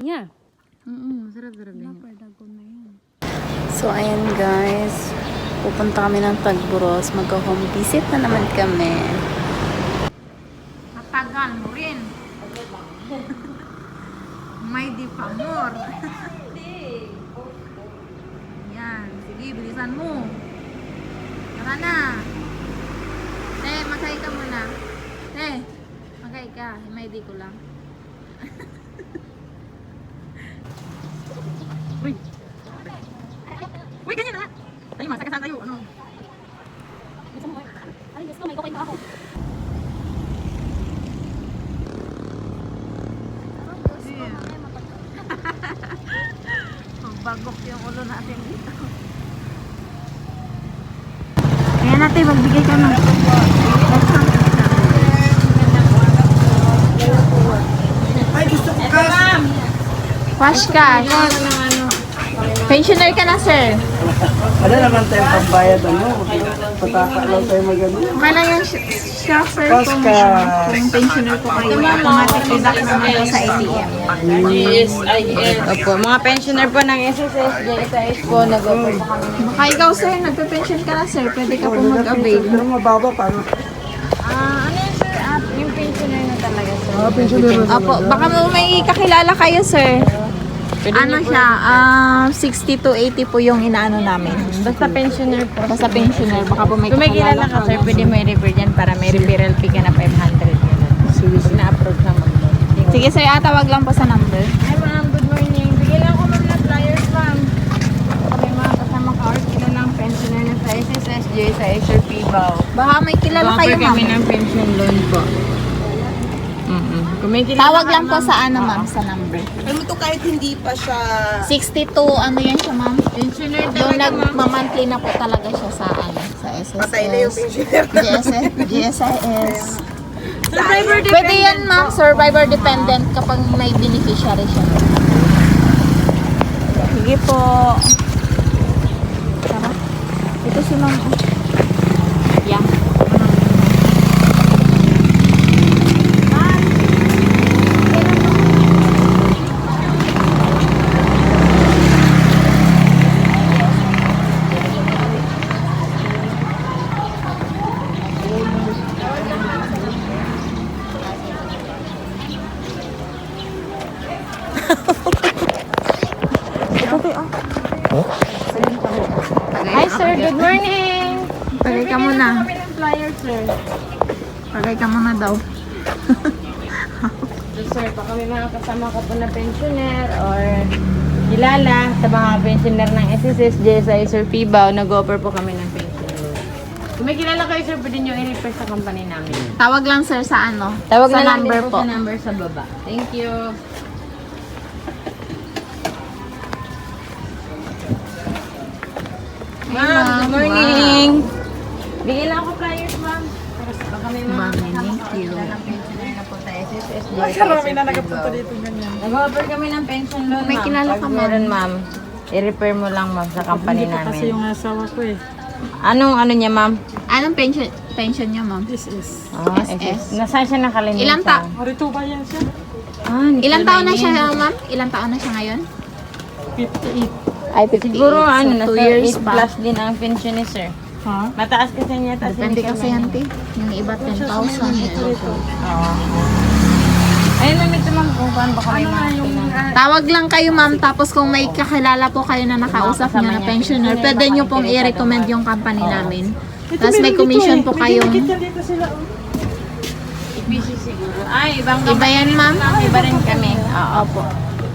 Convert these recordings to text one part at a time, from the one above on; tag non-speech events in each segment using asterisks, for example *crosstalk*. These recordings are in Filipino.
Niya. Mm, sarap-sarap din. So, ayan guys. Pupunta kami ng Tagburos. Magka-home visit na naman kami. Matagal mo rin. May di pa more. Yan. Sige, bilisan mo. Tara na. Te, magkay ka muna. Te, magkay ka. May di ko lang. *laughs* Uy. Uy, ganyan na. Tayo, masakasan tayo. Ano? Ay, gusto, may kukain ako. Magbagok yung ulo natin dito. Kaya natin, magbigay ka ng Wash cash. Pensioner ka na, sir. Ano naman tayo pambayad ano? Pataka lang tayo magano. Lang yung sh- siya, sir, kung, Pasca. kung pensioner po kayo. Automatic deduct naman po sa ATM. Opo, mga pensioner po ng SSS, JSIS po, nag-offer po kami. Baka ikaw, sir, nagpe-pension ka na, sir. Pwede ka po mag-avail. Pero mababa paano? Ah, ano yun sir? Ah, yung pensioner na talaga sir. Ah, pensioner na Opo, baka may kakilala kayo, sir. Ano siya, ah 60 to 80 po yung inaano namin. Basta pensioner po. Basta pensioner, baka po may Kung may kilala ka sir, pwede mo i-refer dyan para may referral fee ka na 500. Sige, Pag na-approve na mag Sige, sir, ah, tawag lang po sa number. Hi ma'am, good morning. Bigyan lang ko ma'am ng flyers ma'am. Kami mga kasama ka or sila ng pensioner na sa SSS, JSIS or PBAW. Baka may kilala kayo, Offer kami ma'am. ng pension loan po. Mm-mm. Kung may kilala Tawag ka, lang po ma'am, sa ano, ma'am, sa number. Alam mo to kahit hindi pa siya 62, ano yan siya, ma'am? Pensioner Doon talaga ma'am. nagmamonthly na po talaga siya sa ano, sa SSS. patay na yung pensioner. GSS, GSIS. Survivor Pwede yan, ma'am, survivor dependent kapag may beneficiary siya. Sige po. Tara. Ito si ma'am. oh. Yan. Hi sir, good morning. Tagay ka muna. Kami ng flyer sir. Tagay ka muna daw. So, sir, baka may mga kasama ko po na pensioner or kilala sa pensioner ng SSS, JSI, Sir Pibaw, nag-offer po kami ng pension loan. Kung may kilala kayo, sir, pwede nyo i-refer sa company namin. Tawag lang sir sa ano? Tawag sa na lang number din po. po sa number sa baba. Thank you. Ma'am, good morning. Bigyan lang ako flyers, ma'am. Para sa baka may mga Ma'am, thank you. ng pensioner na po sa SSS, JSI, Marami na nagapunta Pibaw. dito ganyan. Nag-offer kami ng pension loan, May ma'am. kilala ka, ma'am. meron, ma'am, i-refer mo lang, ma'am, sa company Hindi pa kasi namin. yung asawa ko eh. Anong ano niya, ma'am? Anong pension pension niyo, ma'am? This is. Ah, SS. Nasaan siya nakalimutan? Ilang ta- Marito ba yan siya? Ah, hindi Ilang ko taon na yun. siya, ma'am? Ilang taon na siya ngayon? 58. Ay, 58. Siguro, ano, so, nasa 2 years 8 pa. plus din ang pension ni sir. Ha? Mataas kasi niya, taas Depende kasi yan, te. Yung iba 10,000. Oo. Ayun, ma'am, ito ma'am, kung paano baka may mga pinang- Tawag lang kayo, ma'am. Tapos kung may kakilala po kayo na nakausap nyo na pensioner, pwede nyo pong i-recommend yung company namin. Tapos may commission po kayong... Kita dito sila. oh. Busy siguro. Ay, ibang Iba yan, ma'am? Iba rin kami. Oo po.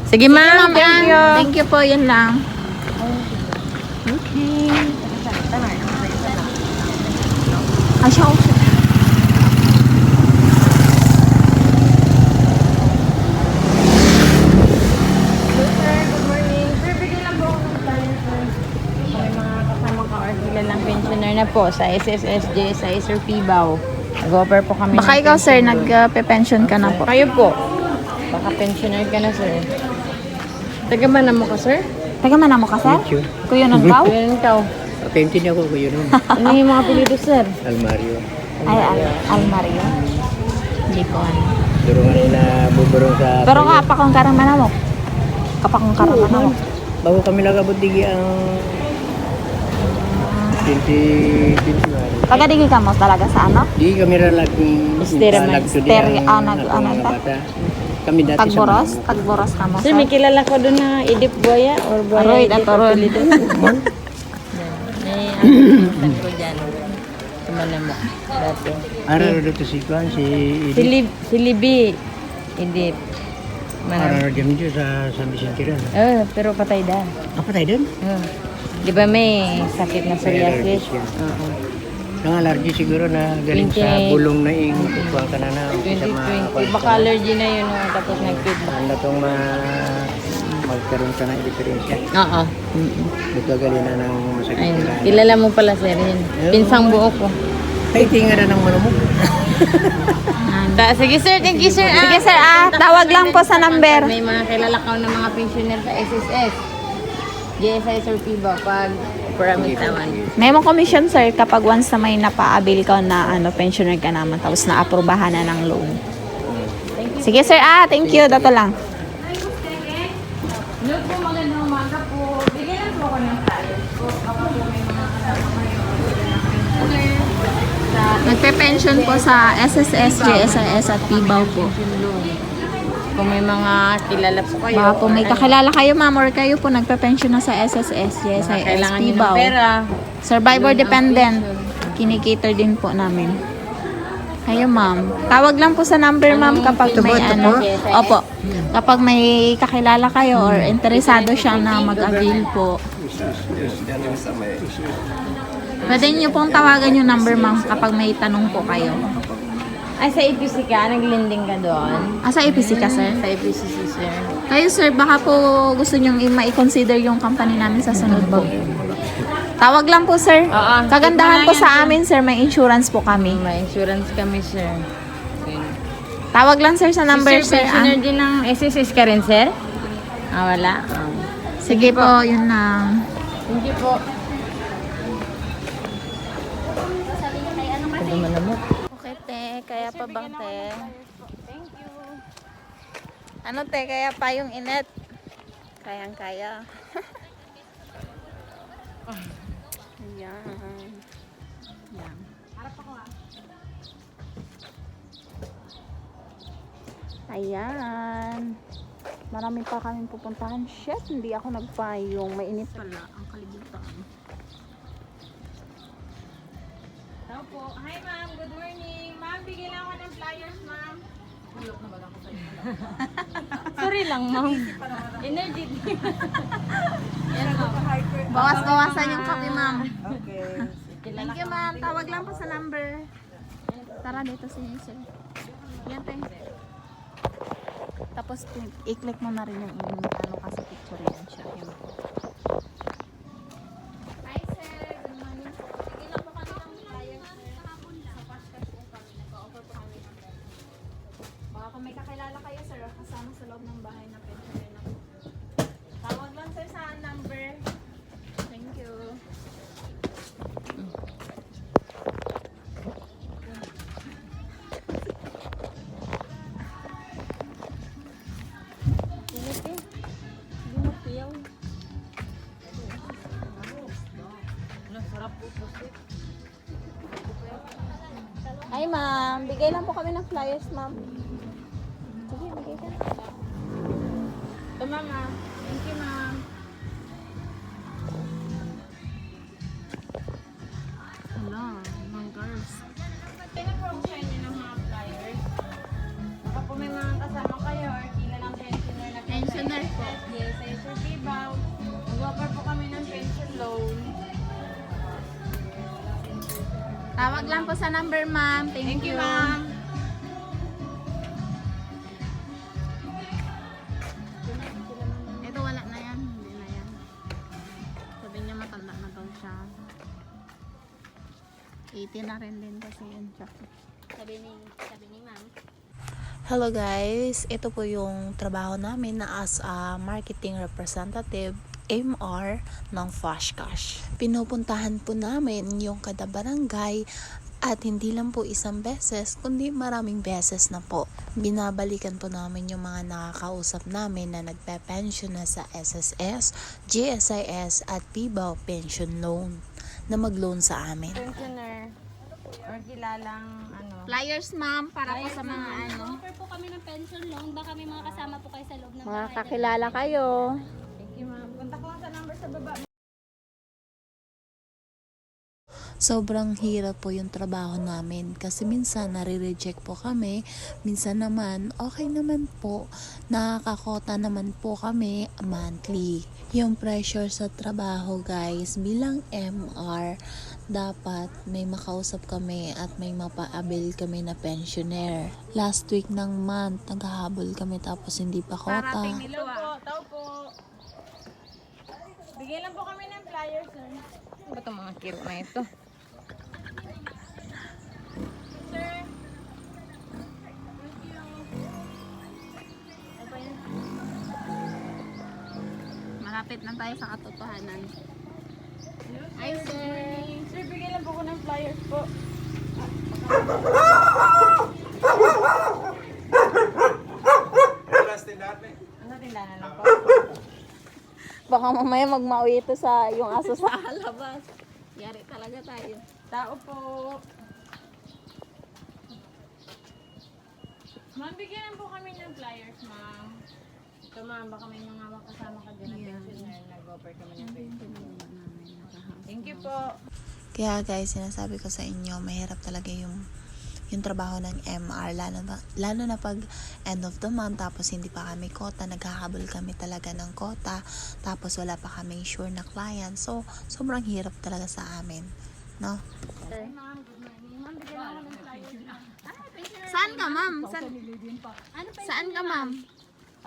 Sige, ma'am. Thank you. Thank you po, yun lang. Okay. Asya, asya. Sir, good morning. Sir, bigyan lang po ako ng flyer, sir. May mga kasama ka or kilalang pensioner na po sa SSS, JSI, Sir Pibaw. Nag-offer po kami Baka ng ikaw, sir, pension nag-pension ka na po. Kayo po. Baka pensioner ka na, sir. Taga man mo ka, sir? Taga man mo ka, sir? Kuya Nagkaw? Kuya ikaw. Atenti niya ako kuya nun. *laughs* Ano yung mga apelido, sir? Almario. Ay, Al Almario. Hindi ko ano. Pero nga na buburong sa... Pero nga pa kung karaman mo. kapangkaranahan. Bago kami nagabudigi ang 2021. Taga-digi ka mo talaga sa ano? Di kami. Estera, ah, nag- ano ta? Kami dati Tagboros? sa Manila. Tagboros ka mo, Sir, may kilala ko doon na Edip Buaya or Buaya Aroy, Edip. Yan. May ano ko dyan. Sumalamok. Dati. Araro dito si Kwan, si Si, Edith. Lib, si Libi. Edip. Dyan dito sa San Vicente rin. Oh, pero patay da. Din? Oh. Di ba may sakit na psoriasis? Oo. Ang allergy siguro na galing sa 20 bulong na ing kukuha ka na na. Sa mga 2020. Baka allergy na yun no, tapos nag-feedback. Ano itong ma magkaroon ka ng diferensya. Oo. Galing na ng masakit. Ayun. Kilala mo pala sir yun. Pinsang buo ko. Ay, tinga na ng manumog. *laughs* Ta sige sir, thank you sir. Sige, sir, ah, tawag lang po sa number. May mga kilala ka ng mga pensioner sa SSS. JSI Sir Piba pag Pyramid Tawan. May mo commission, sir, kapag once na may napaabil ka na ano, pensioner ka naman, tapos na-aprobahan na ng loan. Sige, sir, ah, thank you. Dato lang. Hello po, magandang umaga po. Bigyan lang po ako ng flyers po. Ako po may mga kasama ngayon. Sa Nagpe-pension po sa SSS, JSIS at PIBAW po. Kung may mga kilala po kayo. Baka po may or ano, kakilala kayo, ma'am, or kayo po nagpe-pension na sa SSS, mga JSIS, kailangan nyo ng pera. Survivor Loan ang dependent. Kinikater din po namin. Kayo, ma'am. Tawag lang po sa number, ma'am, kapag Ito may po, ito ano. po? Opo. Kapag may kakilala kayo or interesado siya na mag-avail po. Pwede niyo pong tawagan yung number, ma'am, kapag may tanong po kayo. Ay, sa APC ka? Naglending ka doon? Ah, sa APC ka, sir? Sa APC si sir. Kayo, sir, baka po gusto nyo i-consider yung company namin sa sunod po. Tawag lang po, sir. Oo. Kagandahan po na yan, sa sir. amin, sir, may insurance po kami. May insurance kami, sir. Tawag lang, sir, sa number, sir, sir. ah. pensioner din ng SSS ka rin, sir? Ah, wala? Ah. Sige po, yun lang. Thank you po. Pwede mo naman. Okay, te. Kaya pa bang, te? Ano, te? Kaya pa yung init? Kayang-kaya. *laughs* Ayan. Ayan. Ayan. Marami pa kaming pupuntahan. Shit, hindi ako nagpayong. Mainit pala ang kalibutan. Hello po. Hi, ma'am. Good morning. Ma'am, bigyan lang ako ng flyers, ma'am. Ulok na ba ako sa'yo? *laughs* Sorry lang, ma'am. Energy. Bawas-bawasan yung kape, ma'am. Okay. Thank you, ma'am. Tawag lang po sa number. Tara, dito si Sir. Yan, te. Tapos, i-click mo na rin yung inyong ano kasi picture yan siya. Yan Bigay lang po kami ng flyers, ma'am. Sige, bigay ka. Ito, ma'am. ah. Thank you, ma'am. Wala, mga girls. Pinapromotion niyo ng mga flyers. Baka po may mga kasama kayo or kilala ng pensioner na Pensioner po. Yes, Sir Pibaw. Mag-offer po kami ng pension loan. Tawag lang po sa number, ma'am. Thank, Thank you, ma'am. Ito wala na yan. Hindi na yan. Sabi niya matanda na daw siya. 80 na rin din kasi yun siya. Sabi ni, sabi ni ma'am. Hello guys, ito po yung trabaho namin na as a marketing representative MR ng Flash Cash. Pinupuntahan po namin yung kada barangay At hindi lang po isang beses, kundi maraming beses na po. Binabalikan po namin yung mga nakakausap namin na nagpe-pension na sa SSS, GSIS at PBAW Pension Loan na mag-loan sa amin. Pensioner or kilalang ano. Flyers, ma'am, para po sa mga ano. Offer po kami ng pension loan. Baka may mga kasama po kayo sa loob ng Mga kakilala kayo. Contact lang sa number sa baba. Sobrang hirap po yung trabaho namin kasi minsan nare-reject po kami, minsan naman okay naman po, nakakakota naman po kami monthly. Yung pressure sa trabaho guys, bilang MR, dapat may makausap kami at may mapaabil kami na pensioner. Last week ng month, naghahabol kami tapos hindi pa kota. Parating nila ah. po, tao po. Bigyan lang po kami ng flyers, sir. Ano ba itong mga kiro na ito? Sir. Malapit na tayo sa katotohanan. Ay, sir. Sir, bigyan lang po ko ng flyers po. Ano tindahan lang po? Baka mamaya magmawi ito sa yung aso *laughs* sa labas. Yari talaga tayo. Tao po. Ma'am, bigyan po kami ng flyers, ma'am. Ito, ma'am, baka may mga makasama ka dyan na pensioner. Nag-offer kami ng pensioner. Thank you po. Kaya guys, sinasabi ko sa inyo, mahirap talaga yung yung trabaho ng MR lalo na, lalo na pag end of the month tapos hindi pa kami kota naghahabol kami talaga ng kota tapos wala pa kaming sure na client so sobrang hirap talaga sa amin no Saan ka, ma'am? Saan, Ano saan ka, ma'am?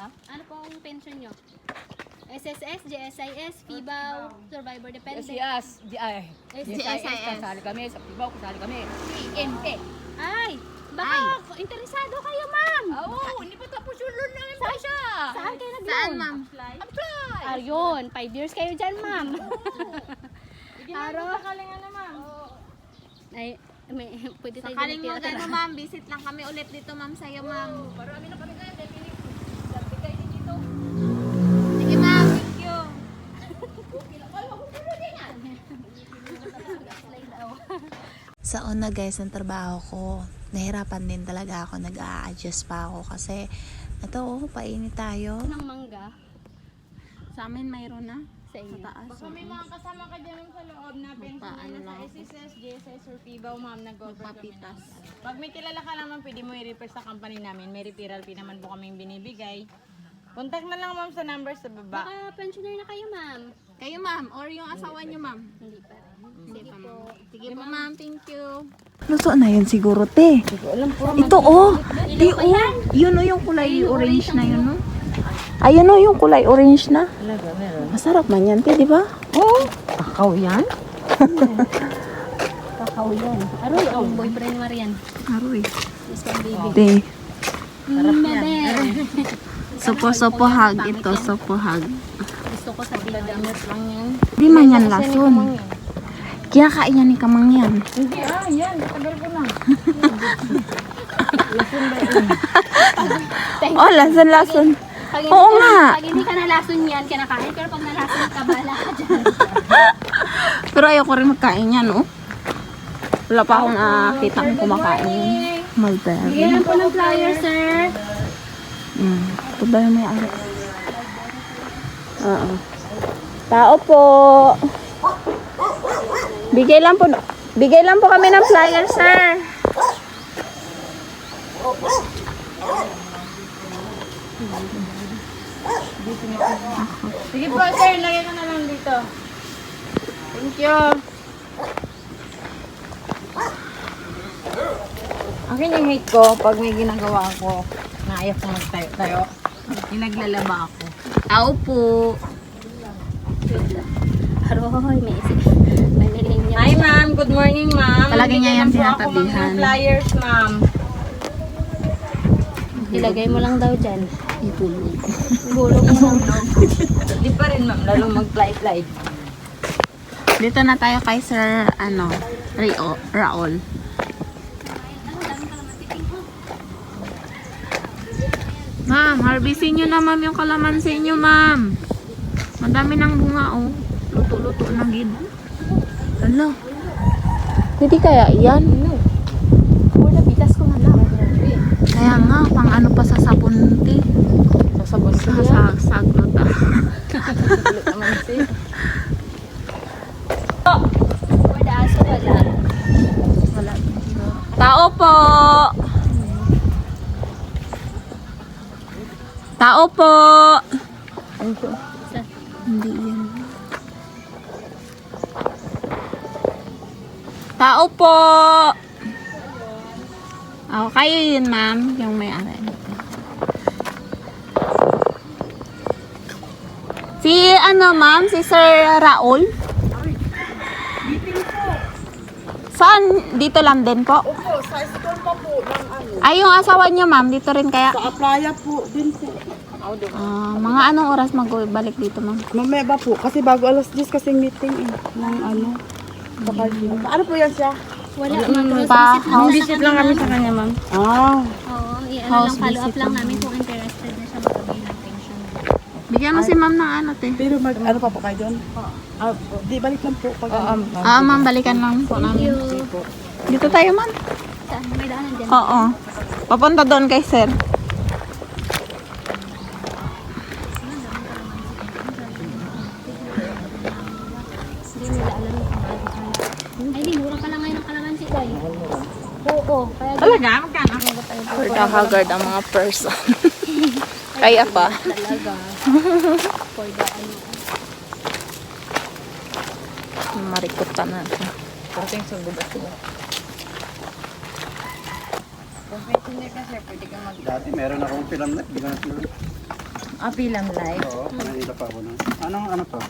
Ano pong pension nyo? SSS, GSIS, FIBAW, Survivor Dependent. Ay. GSIS. Kasali kami, sa Pibaw kasali kami. PMA. Ay! Baka interesado kayo, ma'am! Oo, hindi pa tapos yung loan namin pa siya. Saan kayo nag-loan? Saan, ma'am? Apply. Ayun, 5 years kayo dyan, ma'am. Bigyan lang *laughs* po sakaling ano, ma'am. Ay, may, pwede tayo Sakaling mo gano'n, *laughs* ma'am. Visit lang kami ulit dito, ma'am, sa'yo, ma'am. Marami na kami ngayon dahil sabi kayo dito. Sige, ma'am. Thank you. *laughs* sa una guys ng trabaho ko nahirapan din talaga ako nag-a-adjust pa ako kasi ito oh painit tayo ng mangga Sa amin, mayroon na. sa inyo. Taas. Baka may mga kasama ka dyan sa loob na pensioner na sa SSS, GSS, or FIBAW, ma'am. Nag-offer kami ng Papitas. Pag may kilala ka naman, pwede mo i-refer sa company namin. May referral fee naman po kaming binibigay. Contact na lang ma'am sa number sa baba. Baka pensioner na kayo, ma'am. Kayo, ma'am. Or yung asawa niyo, ma'am. Hindi pa. Hindi pa, ma'am. Sige po, ma'am. Thank you. Luto na yan siguro, te. Ito, oh. Di, oh. Yun, oh, yung kulay orange na yun, oh. Ayun, oh, yung kulay orange na. Talaga, meron. Masarap man yan, te, di ba? Oh. Akaw *laughs* yan? Aroy, oh, boyfriend mo rin. Aroy. Yes, baby. Te. Mm, bebe. *laughs* Sopo-sopo hug ito. Sopo hug. Gusto ko sa baby. Damit lang yan. Di man yan lason. Kaya kain yan ni Kamang yan. Hindi, ah, yan. Tagal ko na. *laughs* Oh, lason-lason. Pag Oo ka- nga. Pag hindi ka nalason yan, kinakain. Pero pag nalason ka, bahala ka dyan. *laughs* Pero ayoko rin magkain yan, oh. Wala pa akong nakakita kung kumakain yun. Mulberry. Bigyan lang po ng flyer, sir. Mm. Ito ba yung may alas? Oo. Tao po. Bigay lang po, bigay lang po kami ng flyer, sir. Sige po, sir. Lagay ko na lang dito. Thank you. Akin yung hate ko pag may ginagawa ako na ayaw ko magtayo-tayo. Yung naglalaba ako. Tao po. Aroy, may isip. Hi ma'am, good morning ma'am. Talaga niya yung pinatabihan. flyers ma'am. Ilagay mo lang daw dyan. Ibulog. Ibulog mo lang daw. Di pa rin ma'am, lalo mag-fly-fly. Dito na tayo kay Sir, ano, Rio, Raul. Ma'am, harbisin nyo na ma'am yung kalamansi nyo, ma'am. Madami ng bunga, oh. Luto-luto na gid. Ano? Pwede kaya yan? Wala, pitas ko na lang. Kaya nga, pang ano pa sa sabunti. Sa yan. sa saglot. Naman si. Wala, aso wala. Tao po! Tao po! Hindi yan. Tao po! Oh, kayo yun, ma'am. Yung may ano. Si ano, ma'am? Si Sir Raul? Saan? Dito lang din po? Opo, sa school pa po ng ano. Ay, yung asawa niyo, ma'am, dito rin kaya? Sa Aplaya po din po. Ah, mga anong oras magbalik dito, ma'am? Mamaya ba po? Kasi bago alas 10 kasi meeting eh. Ng ano. Sa Cardino. Ano po yan siya? Wala, ma'am. Pa, Home visit lang kami sa kanya, ma'am. Ah. Oo, i-ano House lang, follow up visit lang lang. namin kung interested na siya magkabili ng pension. Bigyan mo si ma'am ng ano, te. Pero mag, ano pa po kayo doon? Ah, di balik lang po pag ano. Ah, ma'am, balikan lang po namin. Dito tayo, ma'am. Saan? May daanan dyan. Oo. Papunta doon kay sir. Nakagard ang mga person. *laughs* Kaya pa. talaga. For the, ano, Marikot ka na. Parating sa gubat ko. Kung pensioner ka, sir, pwede ka mag... Dati meron akong film na, di ko na tinulog. Ah, pilam live. Oo, kanina pa ako na. Anong ano to?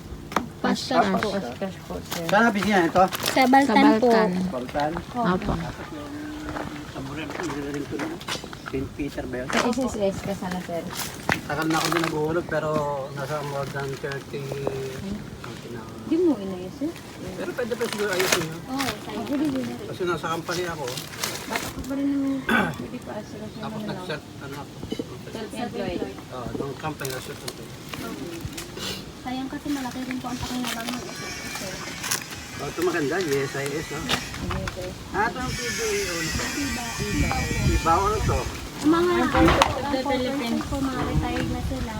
passion po. Cash po. Saan nabigyan ito? Sa Baltan po. Baltan. Opo. Sa Buren, hindi rin ito na. St. Peter ba yun? Sa SSS ka sana, sir. Tagal na ako din naguhulog pero nasa more than 30 ang tinawag. Di mo inayos, sir. Pero pwede pa siguro ayusin nyo. Oo, sa'yo. Kasi nasa company ako. Bata ka pa rin ng... Pwede *clears throat* pa asira siya Tapos naman. nag-set, ano ako. Self-employed. Oo, nung company nag-set ako. Sayang kasi malaki rin po ang pakinabang ng SSS. Oh, ito maganda, USIS, no? Ah, ito ang PBA, ano to? Ibaw, ano to? Ang mga ano po, Philippines po, mga retired na sila.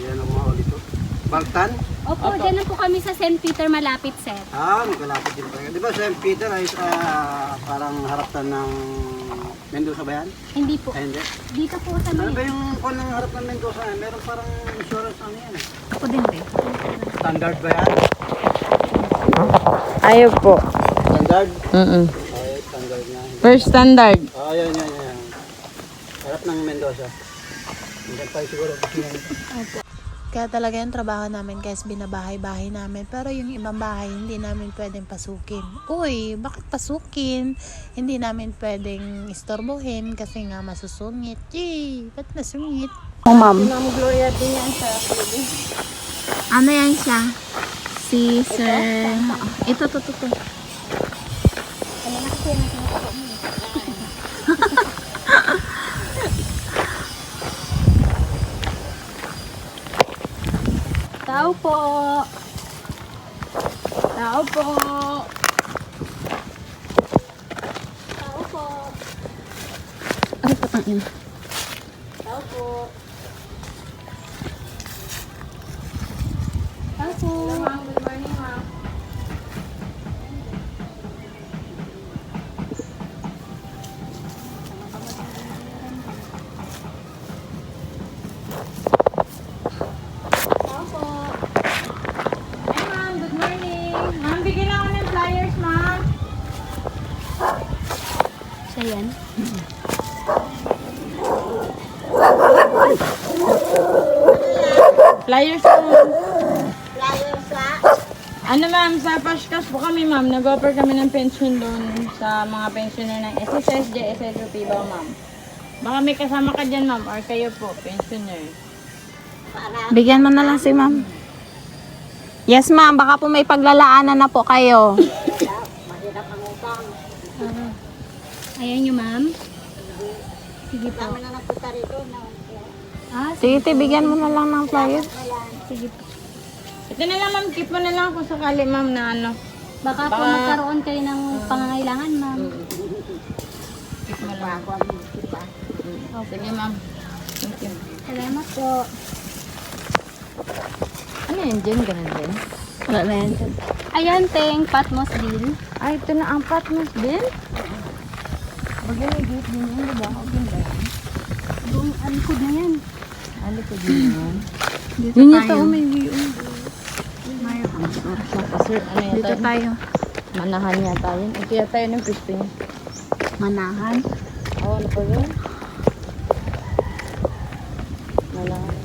Ayan ang mga ulit to. Baltan? Opo, dyan na po kami sa St. Peter malapit, sir. Ah, magkalapit din tayo. Di ba St. Peter ay ah, parang harapan ng Mendoza ba yan? Hindi po. Ay, hindi. Dito po sa Ano ba yung kung ng harap ng Mendoza? Meron parang insurance ano yan eh. Ako din, be. Standard ba yan? Ayaw po. Standard? Mm Ay, standard nga. First standard. Ah, yan, yan, yan. Harap ng Mendoza. Hanggang tayo siguro. Kaya talaga yung trabaho namin guys, binabahay-bahay namin. Pero yung ibang bahay, hindi namin pwedeng pasukin. Uy, bakit pasukin? Hindi namin pwedeng istorbohin kasi nga masusungit. Yay! Ba't nasungit? Oh, ma'am. Ma'am Gloria din yan sa Ano yan siya? Si Sir... Ito, to, to, to. Tao po. Tao po. Tao po. Ano pa tang Siya yan. Flyers po, ma'am. Flyers Ano, ma'am, sa Pashkas po kami, ma'am. Nag-offer kami ng pension loan sa mga pensioner ng SSS, JSS, Pibaw, ma'am. Baka may kasama ka dyan, ma'am, or kayo po, pensioner. Bigyan mo na lang si ma'am. Yes, ma'am. Baka po may paglalaanan na po kayo. Ayan nyo, ma'am. Sige po. Ah, Sige, te, bigyan mo na lang ng flyer. sige po. Ito na lang ma'am, keep mo na lang kung sakali ma'am na ano. Baka po Baka- magkaroon kayo ng pangangailangan, ma'am. Keep mo lang. Sige ma'am. Thank you. Salamat po. Ano yun dyan? Ganun din? Wala na yan. Ayan, Teng, Patmos Bill. Ay, ito na ang Patmos din. Bagay may gate din yun, diba? Okay ba yan? Buong alikod na yan. Ano ko din yun? Dito Yun tayo. yata, oh, may view. Sir, ano? Dito tayo. Manahan yata yun. Ito yata yun yung pwesto niya. Manahan. Oo, ano pa yun? Manahan.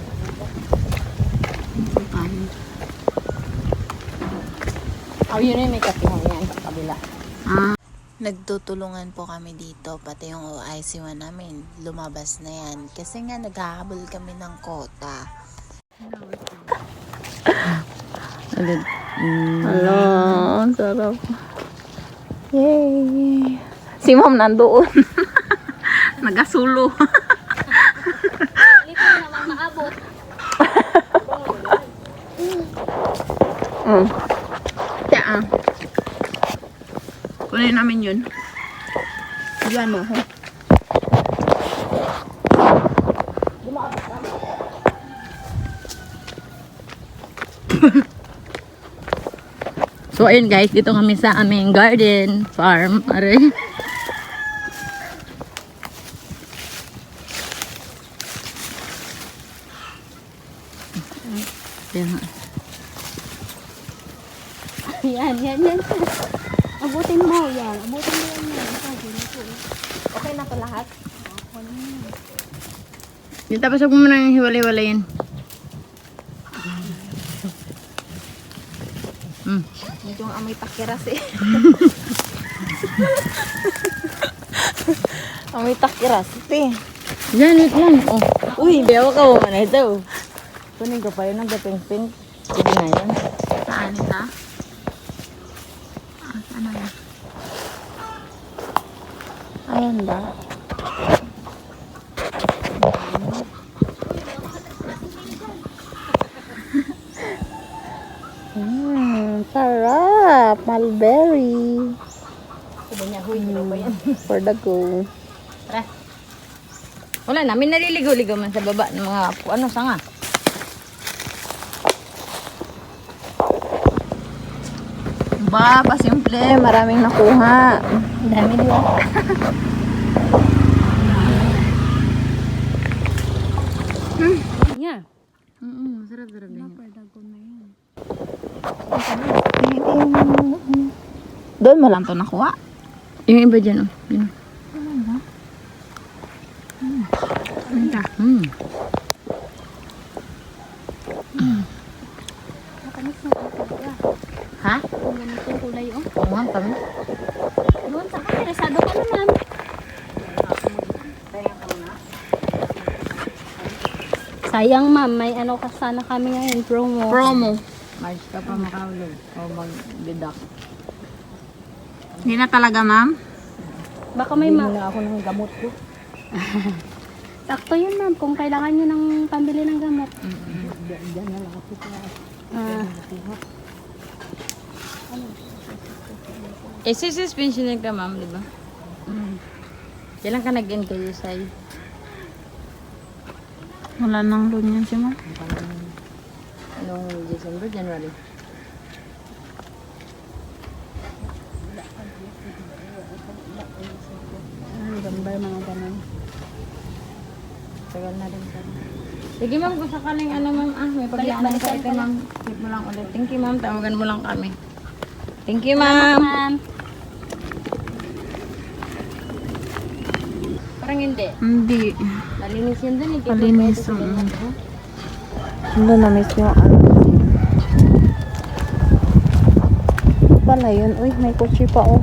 Dito tayo. Oh, yun yung may kapihan yan sa kabila. Ah. Nagtutulungan po kami dito, pati yung OIC1 namin, lumabas na yan. Kasi nga naghahabol kami ng kota. Hello, ang sarap. Yay! Si ma'am nandoon. *laughs* Nagasulo. Hindi ko naman maabot. Mm. Tiya ah. Kunin namin yun. Diyan mo. huh? So, ayun guys, dito kami sa aming garden farm. Aray. Ayan yan, yan. Abutin mo, yan. Abutin mo yan. yan. Okay na to lahat? Yung tapos huwag mo na yung hiwalay-hiwalayin. Mm. Medyo ang amoy takiras *laughs* eh. amoy takiras. Te. Yan, wait lang. Oh. Uy, biyaw ka mo na ito. Kunin ko pa yun ang gaping-ping. Sige na yan. Saan ita? Ah, ano yan? Ayan ba? Mmm, sarap! Mulberry. Yan? For the go. Tara. Wala na, may naliligaw-ligaw man sa baba ng mga ano sanga. Ba, pa simple, maraming nakuha. Dami di ba? *laughs* Yeah. Oo, sarap-sarap din. Doon mo lang to nakuha. Yung iba dyan, oh. Yun. Mm. Matamis na ito. Ha? Kung ganito yung kulay, oh. Oo nga, kami. Doon sa kanya, resado ka na, ma'am. Sayang, ma'am. May ano ka sana kami ngayon, promo. Promo. March ka pa makahulog. O mag-deduct. Hindi na talaga, ma'am. Baka may ma... Wala ako ng gamot ko. *laughs* Sakto yun, ma'am. Kung kailangan nyo ng pambili ng gamot. Ah, Eh, suspension ka, ma'am, di ba? Mm. Kailan ka nag-encayo sa'yo? Wala nang loan yan si ma'am. Noong December, January. November, mga ganun. Tagal na rin pa. Sige ma'am, kung sakaling ano ma'am, ah, may paglaban ka ito ma'am. Keep mo lang ulit. Thank you ma'am, tawagan mo lang kami. Thank you ma'am. Ma'am. Parang hindi. Hindi. Malinis yan dun Malinis, oh. Ano na miss yung ano. Pala yun. Uy, may kutsi pa oh.